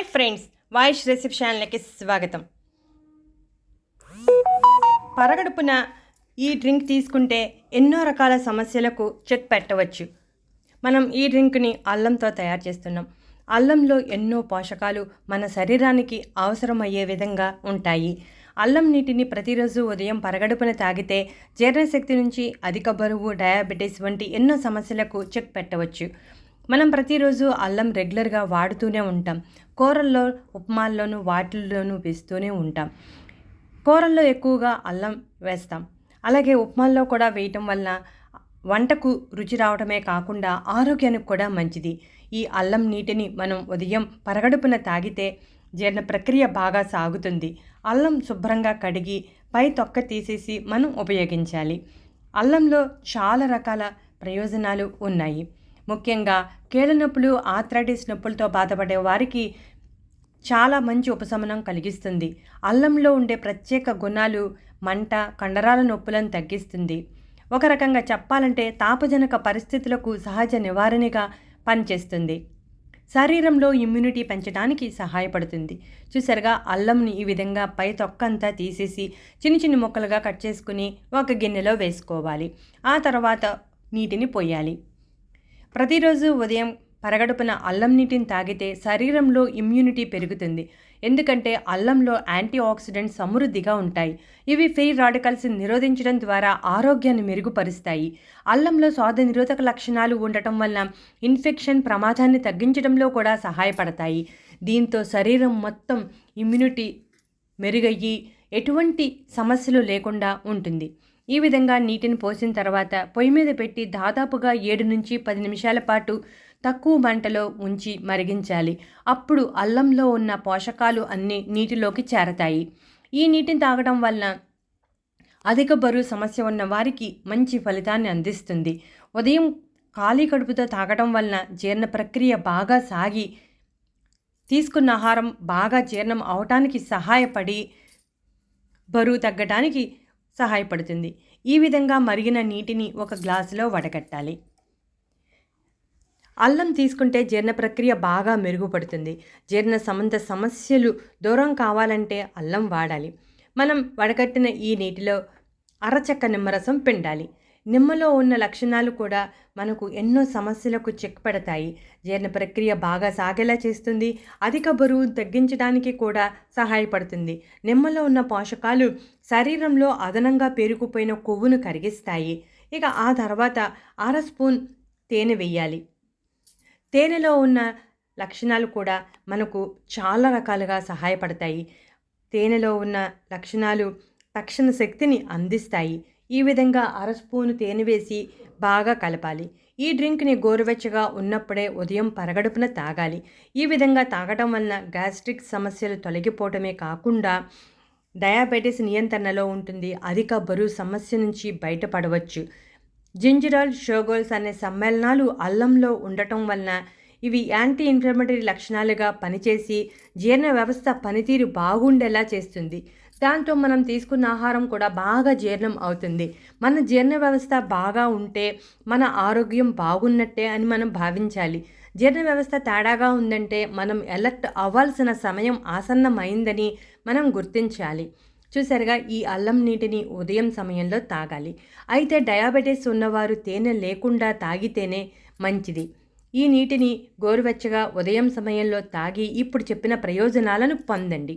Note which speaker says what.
Speaker 1: Hi friends voice recipe ఛానల్కి స్వాగతం. పరగడుపున ఈ డ్రింక్ తీసుకుంటే ఎన్నో రకాల సమస్యలకు చెక్ పెట్టవచ్చు. మనం ఈ డ్రింక్ని అల్లంతో తయారు చేస్తున్నాం. అల్లంలో ఎన్నో పోషకాలు మన శరీరానికి అవసరమయ్యే విధంగా ఉంటాయి. అల్లం నీటిని ప్రతిరోజు ఉదయం పరగడుపున తాగితే జీర్ణశక్తి నుంచి అధిక బరువు డయాబెటీస్ వంటి ఎన్నో సమస్యలకు చెక్ పెట్టవచ్చు. మనం ప్రతిరోజు అల్లం రెగ్యులర్గా వాడుతూనే ఉంటాం. కూరల్లో ఉప్మాల్లోనూ వాటిల్లోనూ వేస్తూనే ఉంటాం. కూరల్లో ఎక్కువగా అల్లం వేస్తాం. అలాగే ఉప్మాల్లో కూడా వేయటం వల్ల వంటకు రుచి రావడమే కాకుండా ఆరోగ్యానికి కూడా మంచిది. ఈ అల్లం నీటిని మనం ఉదయం పరగడుపున తాగితే జీర్ణ ప్రక్రియ బాగా సాగుతుంది. అల్లం శుభ్రంగా కడిగి పై తొక్క తీసేసి మనం ఉపయోగించాలి. అల్లంలో చాలా రకాల ప్రయోజనాలు ఉన్నాయి. ముఖ్యంగా కీళ్ళ నొప్పులు ఆథరైటిస్ నొప్పులతో బాధపడే వారికి చాలా మంచి ఉపశమనం కలిగిస్తుంది. అల్లంలో ఉండే ప్రత్యేక గుణాలు మంట కండరాల నొప్పులను తగ్గిస్తుంది. ఒక రకంగా చెప్పాలంటే తాపజనక పరిస్థితులకు సహజ నివారణగా పనిచేస్తుంది. శరీరంలో ఇమ్యూనిటీ పెంచడానికి సహాయపడుతుంది. చూసారుగా అల్లంని ఈ విధంగా పై తొక్కంతా తీసేసి చిన్న చిన్న ముక్కలుగా కట్ చేసుకుని ఒక గిన్నెలో వేసుకోవాలి. ఆ తర్వాత నీటిని పోయాలి. ప్రతిరోజు ఉదయం పరగడుపున అల్లం నీటిని తాగితే శరీరంలో ఇమ్యూనిటీ పెరుగుతుంది. ఎందుకంటే అల్లంలో యాంటీ ఆక్సిడెంట్స్ సమృద్ధిగా ఉంటాయి. ఇవి ఫ్రీ రాడికల్స్ నిరోధించడం ద్వారా ఆరోగ్యాన్ని మెరుగుపరుస్తాయి. అల్లంలో స్వాద నిరోధక లక్షణాలు ఉండటం వల్ల ఇన్ఫెక్షన్ ప్రమాదాన్ని తగ్గించడంలో కూడా సహాయపడతాయి. దీంతో శరీరం మొత్తం ఇమ్యూనిటీ మెరుగయ్యి ఎటువంటి సమస్యలు లేకుండా ఉంటుంది. ఈ విధంగా నీటిని పోసిన తర్వాత పొయ్యి మీద పెట్టి దాదాపుగా ఏడు నుంచి పది నిమిషాల పాటు తక్కువ మంటలో ఉంచి మరిగించాలి. అప్పుడు అల్లంలో ఉన్న పోషకాలు అన్నీ నీటిలోకి చేరతాయి. ఈ నీటిని తాగడం వలన అధిక బరువు సమస్య ఉన్న వారికి మంచి ఫలితాన్ని అందిస్తుంది. ఉదయం ఖాళీ కడుపుతో తాగడం వలన జీర్ణ ప్రక్రియ బాగా సాగి తీసుకున్న ఆహారం బాగా జీర్ణం అవటానికి సహాయపడి బరువు తగ్గడానికి సహాయపడుతుంది. ఈ విధంగా మరిగిన నీటిని ఒక గ్లాసులో వడగట్టాలి అల్లం తీసుకుంటే జీర్ణ ప్రక్రియ బాగా మెరుగుపడుతుంది. జీర్ణ సంబంధ సమస్యలు దూరం కావాలంటే అల్లం వాడాలి. మనం వడగట్టిన ఈ నీటిలో అరచక్క నిమ్మరసం పిండాలి. నిమ్మలో ఉన్న లక్షణాలు కూడా మనకు ఎన్నో సమస్యలకు చెక్ పెడతాయి జీర్ణ ప్రక్రియ బాగా సాగేలా చేస్తుంది. అధిక బరువు తగ్గించడానికి కూడా సహాయపడుతుంది. నిమ్మలో ఉన్న పోషకాలు శరీరంలో అదనంగా పేరుకుపోయిన కొవ్వును కరిగిస్తాయి. ఇక ఆ తర్వాత అర స్పూన్ తేనె వేయాలి తేనెలో ఉన్న లక్షణాలు కూడా మనకు చాలా రకాలుగా సహాయపడతాయి. తేనెలో ఉన్న లక్షణాలు తక్షణ శక్తిని అందిస్తాయి. ఈ విధంగా అర స్పూను తేనె వేసి బాగా కలపాలి. ఈ డ్రింక్ని గోరువెచ్చగా ఉన్నప్పుడే ఉదయం పరగడుపున తాగాలి. ఈ విధంగా తాగడం వలన గ్యాస్ట్రిక్ సమస్యలు తొలగిపోవటమే కాకుండా డయాబెటీస్ నియంత్రణలో ఉంటుంది. అధిక బరువు సమస్య నుంచి బయటపడవచ్చు. జింజరల్ షోగోల్స్ అనే సమ్మేళనాలు అల్లంలో ఉండటం వలన ఇవి యాంటీ ఇన్ఫ్లమేటరీ లక్షణాలుగా పనిచేసి జీర్ణ వ్యవస్థ పనితీరు బాగుండేలా చేస్తుంది. దాంతో మనం తీసుకున్న ఆహారం కూడా బాగా జీర్ణం అవుతుంది. మన జీర్ణ వ్యవస్థ బాగా ఉంటే మన ఆరోగ్యం బాగున్నట్టే అని మనం భావించాలి. జీర్ణ వ్యవస్థ తేడాగా ఉందంటే మనం ఎలర్ట్ అవ్వాల్సిన సమయం ఆసన్నమైందని మనం గుర్తించాలి. చూసారుగా ఈ అల్లం నీటిని ఉదయం సమయంలో తాగాలి. అయితే డయాబెటీస్ ఉన్నవారు తేనె లేకుండా తాగితేనే మంచిది. ఈ నీటిని గోరువెచ్చగా ఉదయం సమయంలో తాగి ఇప్పుడు చెప్పిన ప్రయోజనాలను పొందండి.